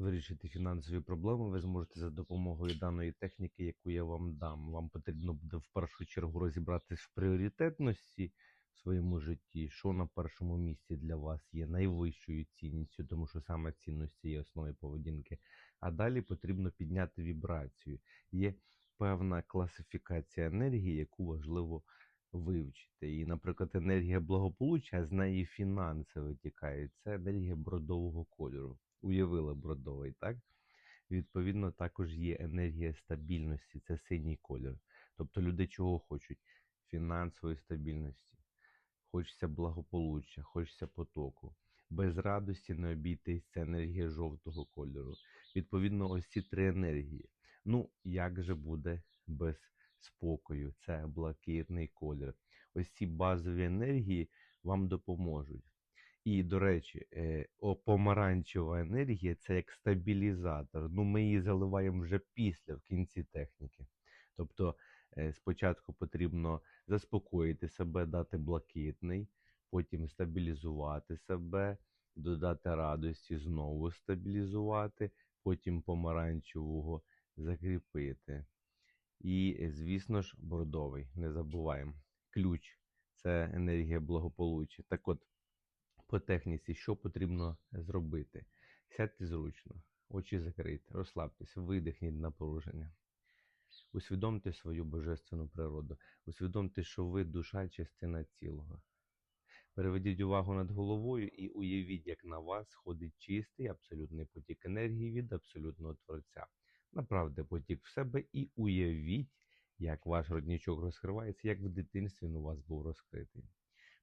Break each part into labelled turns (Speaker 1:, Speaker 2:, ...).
Speaker 1: Вирішити фінансові проблеми ви зможете за допомогою даної техніки, яку я вам дам. Вам потрібно буде в першу чергу розібратись в пріоритетності в своєму житті, що на першому місці для вас є найвищою цінністю, тому що саме цінності є основою поведінки. А далі потрібно підняти вібрацію. Є певна класифікація енергії, яку важливо вивчити. І, наприклад, енергія благополуччя, з неї фінанси витікають. Це енергія бродового кольору. Уявили бродовий, так? Відповідно, також є енергія стабільності, це синій колір. Тобто люди чого хочуть? Фінансової стабільності. Хочеться благополуччя, хочеться потоку. Без радості не обійтись це енергія жовтого кольору. Відповідно, ось ці три енергії. Ну, як же буде без спокою? Це блакитний колір. Ось ці базові енергії вам допоможуть. І, до речі, е, помаранчева енергія це як стабілізатор. Ну, ми її заливаємо вже після, в кінці техніки. Тобто, е, спочатку потрібно заспокоїти себе, дати блакитний, потім стабілізувати себе, додати радості, знову стабілізувати, потім помаранчевого закріпити. І, е, звісно ж, бордовий. Не забуваємо. Ключ це енергія благополуччя. Так от, по техніці, що потрібно зробити? Сядьте зручно, очі закрийте, розслабтесь, видихніть напруження. Усвідомте свою божественну природу, усвідомте, що ви душа частина цілого. Переведіть увагу над головою і уявіть, як на вас сходить чистий абсолютний потік енергії від абсолютного Творця. Направте потік в себе і уявіть, як ваш роднічок розкривається, як в дитинстві він у вас був розкритий.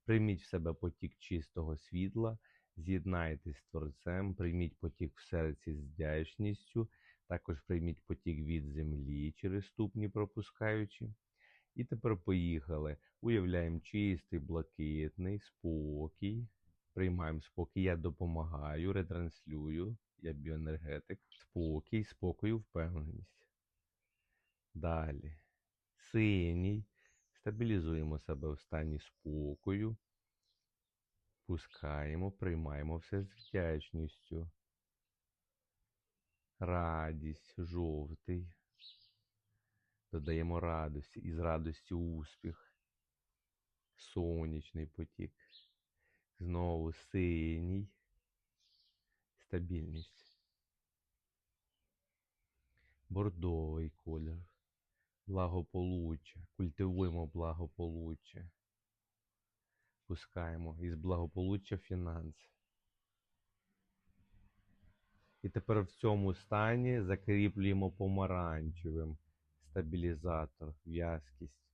Speaker 1: Прийміть в себе потік чистого світла, з'єднайтесь з Творцем, прийміть потік в серці з вдячністю, також прийміть потік від землі через ступні пропускаючи. І тепер поїхали. Уявляємо чистий, блакитний, спокій. Приймаємо спокій, я допомагаю, ретранслюю, я біоенергетик. Спокій, спокою, впевненість. Далі. Синій. Стабілізуємо себе в стані спокою. Пускаємо, приймаємо все з вдячністю. Радість, жовтий. Додаємо радості, із радості успіх. Сонячний потік. Знову синій. Стабільність. Бордовий колір. Благополуччя. Культивуємо благополуччя. Пускаємо із благополуччя фінанси. І тепер в цьому стані закріплюємо помаранчевим стабілізатор, в'язкість.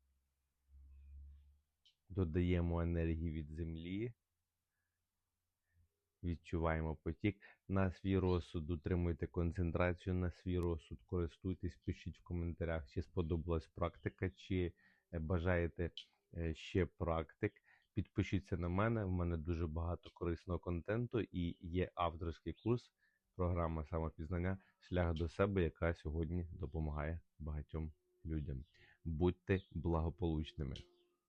Speaker 1: Додаємо енергії від землі. Відчуваємо потік. На свій розсуд утримуйте концентрацію на свій розсуд. Користуйтесь, пишіть в коментарях, чи сподобалась практика, чи е, бажаєте е, ще практик. Підпишіться на мене, в мене дуже багато корисного контенту і є авторський курс, програма самопізнання Шлях до себе, яка сьогодні допомагає багатьом людям. Будьте благополучними!